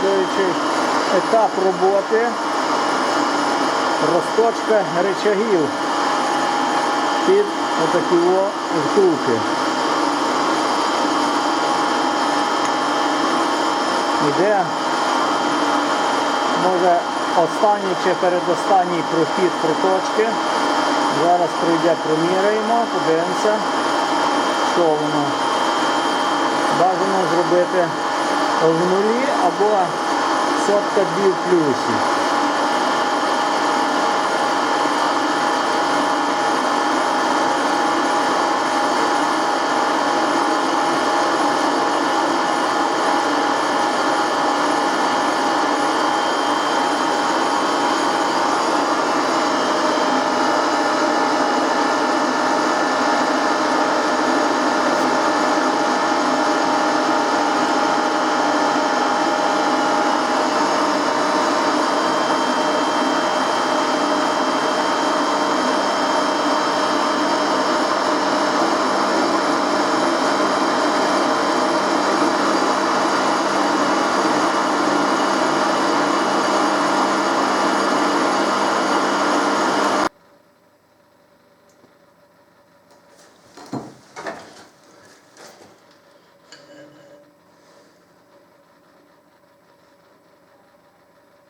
слідуючий етап роботи. Розточка речагів під отакі втулки. Іде, може, останній чи передостанній прохід проточки. Зараз пройде, проміряємо, подивимося, що воно. Бажано зробити в нулі або сотка дві в плюсі.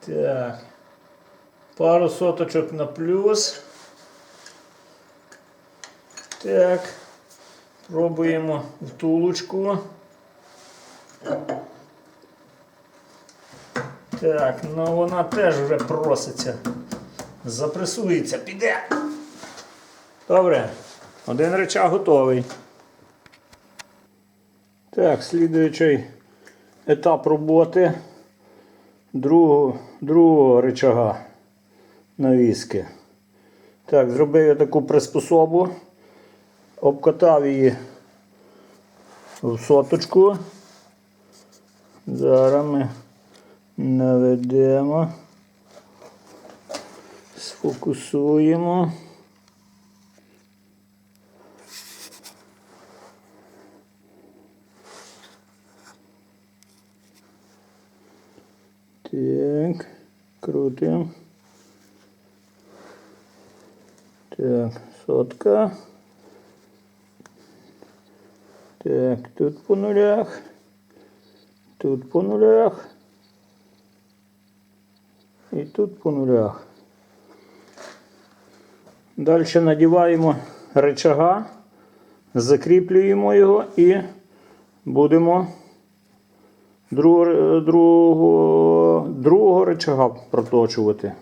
Так. Пару соточок на плюс. Так. Пробуємо втулочку. Так, ну вона теж вже проситься. Запресується, піде. Добре. Один речаг готовий. Так, слідуючий етап роботи другого, другого рычага навіски. Так, зробив я таку приспособу, обкатав її в соточку. Зараз ми наведемо, сфокусуємо. Так, крутим. Так, сотка. Так, тут по нулях. Тут по нулях. І тут по нулях. Далі надіваємо рычага, закріплюємо його і будемо другого, другого, другого рычага проточувати.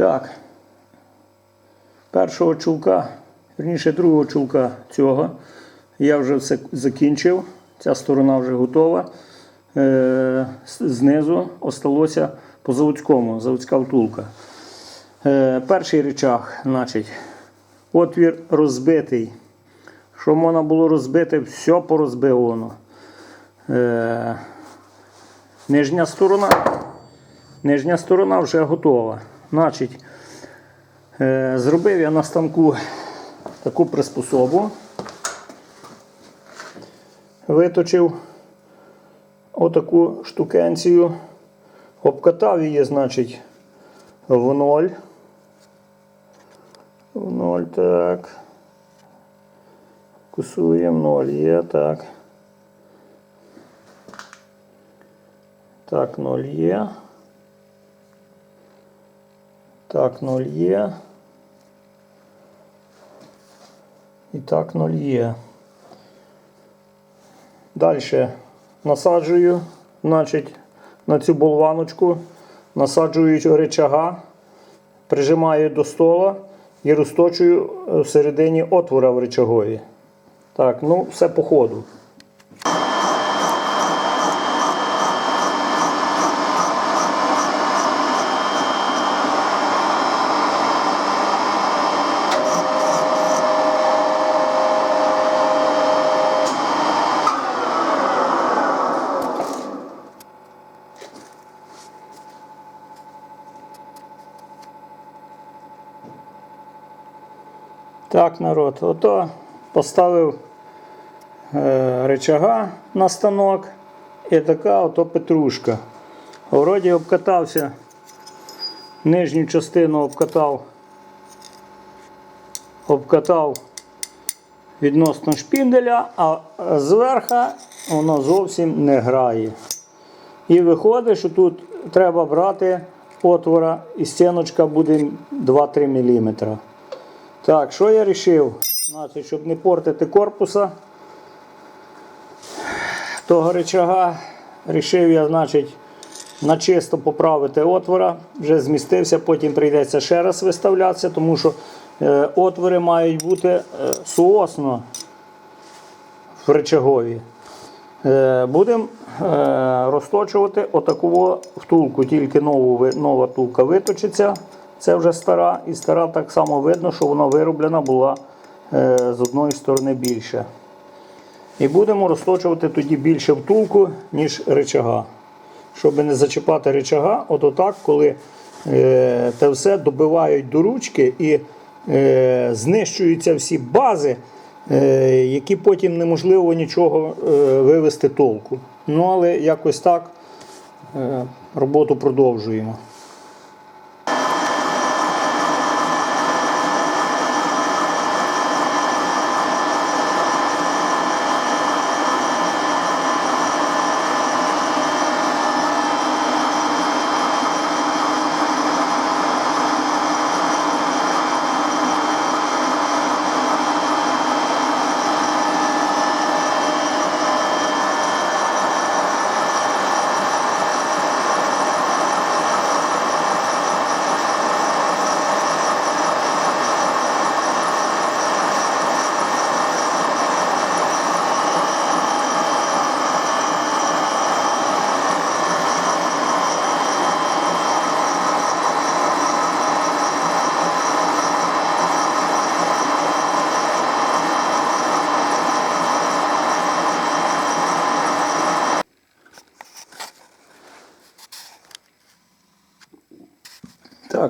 Так. Першого чулка, верніше другого чулка цього. Я вже все закінчив. Ця сторона вже готова. Е, знизу осталося по заводському, заводська втулка. Е, перший речах, значить, отвір розбитий. Що можна було розбити, все порозбивано. Е, нижня сторона. Нижня сторона вже готова. Значить, е, зробив я на станку таку приспособу. Виточив отаку штукенцію, обкатав її, значить, в ноль. В ноль, так. Кусуємо ноль, є, так. Так, ноль є. Так, 0 є. І так 0 є. Далі насаджую значить, на цю болваночку, насаджую речага, прижимаю до стола і розточую е, всередині отвора в речагові. Так, ну все по ходу. Так, народ, ото поставив е, речага на станок і така ото петрушка. Вроді обкатався, нижню частину обкатав, обкатав відносно шпінделя, а зверху воно зовсім не грає. І виходить, що тут треба брати отвора і стіночка буде 2-3 мм. Так, що я вирішив? Значить, щоб не портити корпуса того речага, вирішив я, значить, на чисто поправити отвора. Вже змістився, потім прийдеться ще раз виставлятися, тому що е, отвори мають бути е, соосно в речагові. Е, Будемо е, розточувати отаку втулку, тільки нову, нова тулка виточиться. Це вже стара, і стара так само видно, що вона вироблена була е, з одної сторони більше. І будемо розточувати тоді більше втулку, ніж речага. Щоб не зачіпати речага, от отак, коли е, те все добивають до ручки і е, знищуються всі бази, які потім неможливо нічого вивести толку. Ну, але якось так роботу продовжуємо.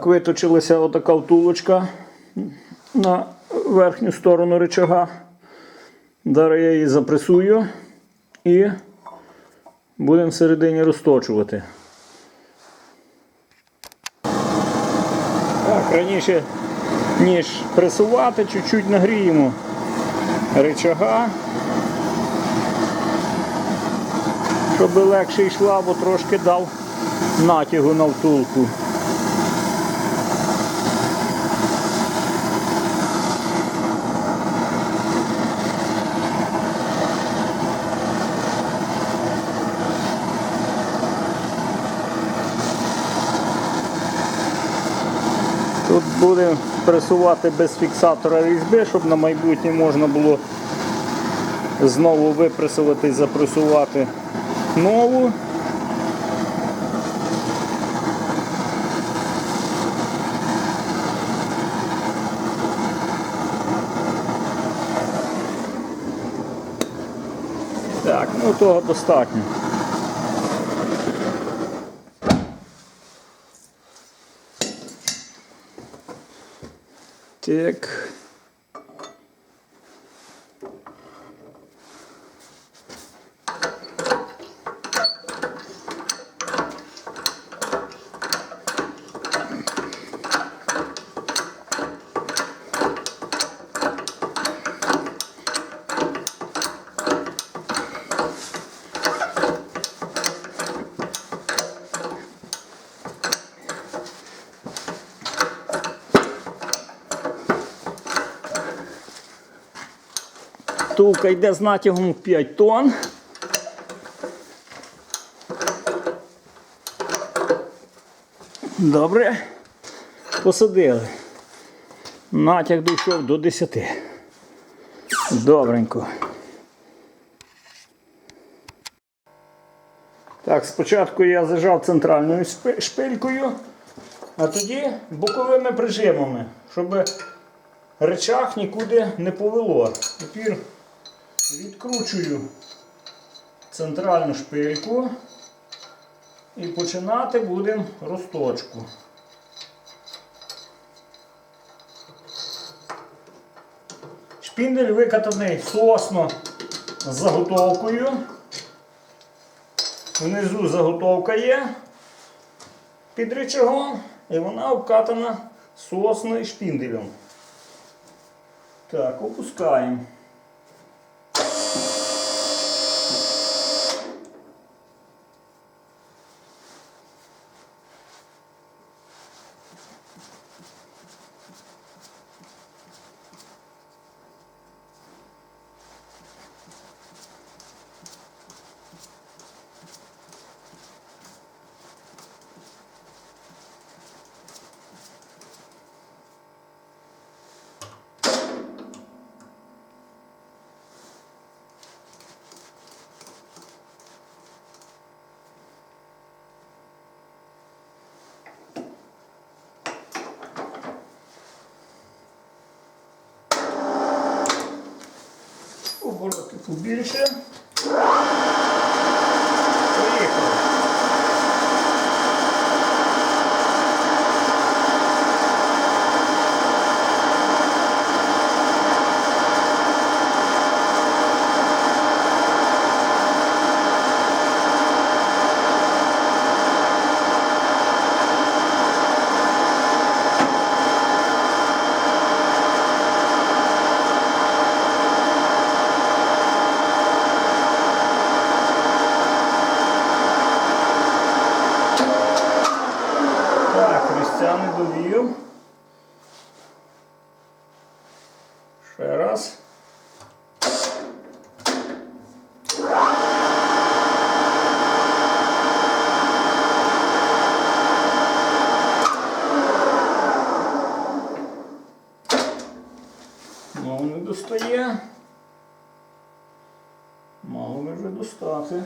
Так, виточилася отака втулочка на верхню сторону рычага. Зараз я її запресую і будемо всередині розточувати. Так, раніше, ніж пресувати, чуть-чуть нагріємо рычага, щоб легше йшла, бо трошки дав натягу на втулку. Тут будемо пресувати без фіксатора різьби, щоб на майбутнє можна було знову випресувати і запресувати нову. Так, ну того достатньо. Так. Штука йде з натягом 5 тонн. Добре. Посадили. Натяг дійшов до 10. Добренько. Так, спочатку я зажав центральною шпилькою, а тоді боковими прижимами, щоб речах нікуди не повело. Тепер відкручую центральну шпильку і починати будемо розточку. Шпіндель викатаний сосно з заготовкою. Внизу заготовка є під рычагом, і вона обкатана сосною шпінделем. Так, опускаємо. quello che pubblicità Мало не достає. Мало би вже достати.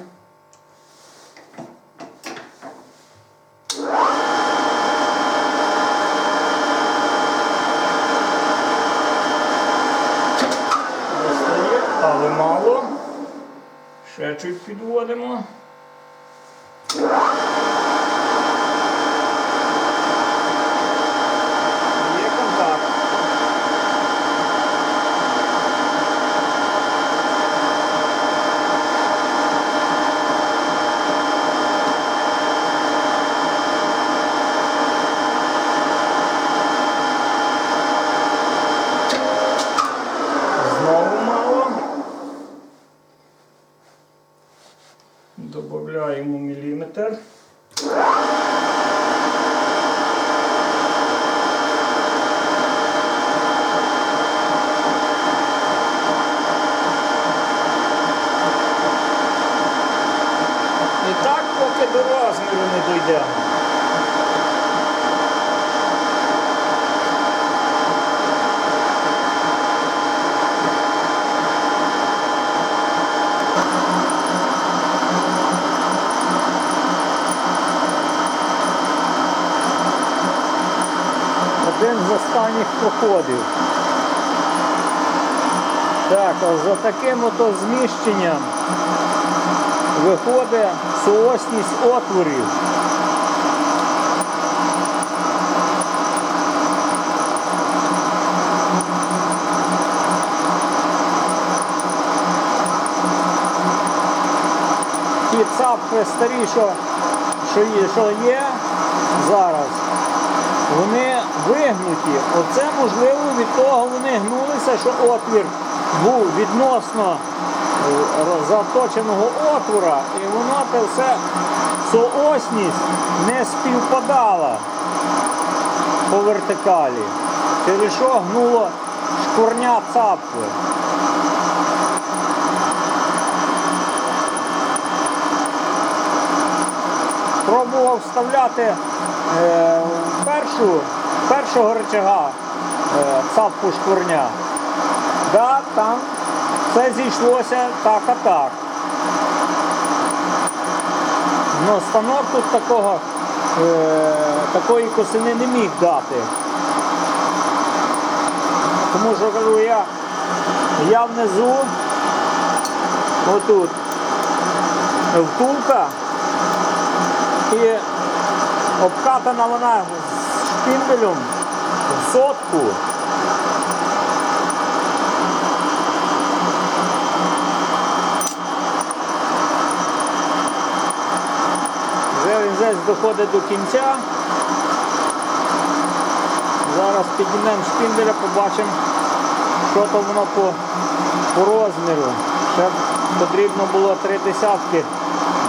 Достає, але мало. Ще чуть підводимо. Є контакт. Знову мало. Добавляємо міліметр. І так, поки до розміру не дійдемо. Один з останніх проходів. Так, а за таким ото зміщенням виходить соосність отворів. Ті цапки старі, що, є, що є зараз, вони вигнуті. Оце можливо від того вони гнулися, що отвір був відносно заточеного отвора, і воно те все соосність не співпадала по вертикалі. Через що гнуло шкурня цапки. Пробував вставляти е, першу, першого рычага е, цапку шкурня. Да, там все зійшлося так, а так. Ну, станок тут такого, е, такої косини не міг дати. Тому що кажу, я, я внизу, отут, втулка і обкатана вона з шпінделем в сотку. Вже доходить до кінця. Зараз піднімемо шпінделя, побачимо, що там воно по, по розміру. Ще потрібно було три десятки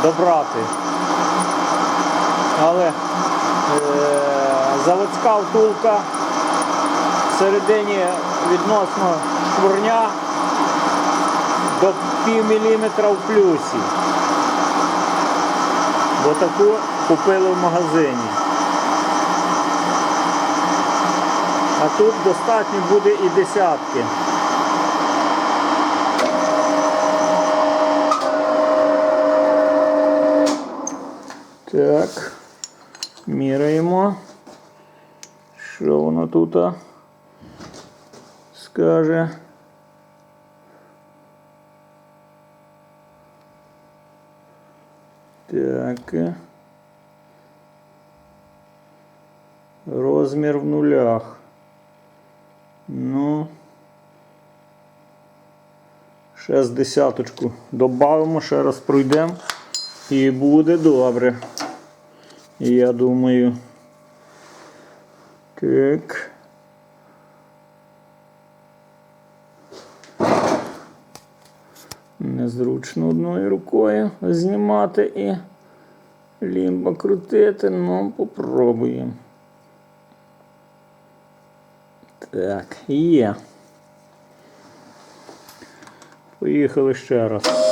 добрати. Але е, заводська втулка всередині відносно шкурня до пів міліметра в плюсі. Бо таку купили в магазині. А тут достатньо буде і десятки. Так, міряємо. Що воно тут скаже? Так. е. Розмір в нулях. Ну. Ще з десяточку додамо, ще раз пройдемо. І буде добре. Я думаю. Так. Незручно одною рукою знімати і лімба крутити, ну попробуємо. Так, є. Поїхали ще раз.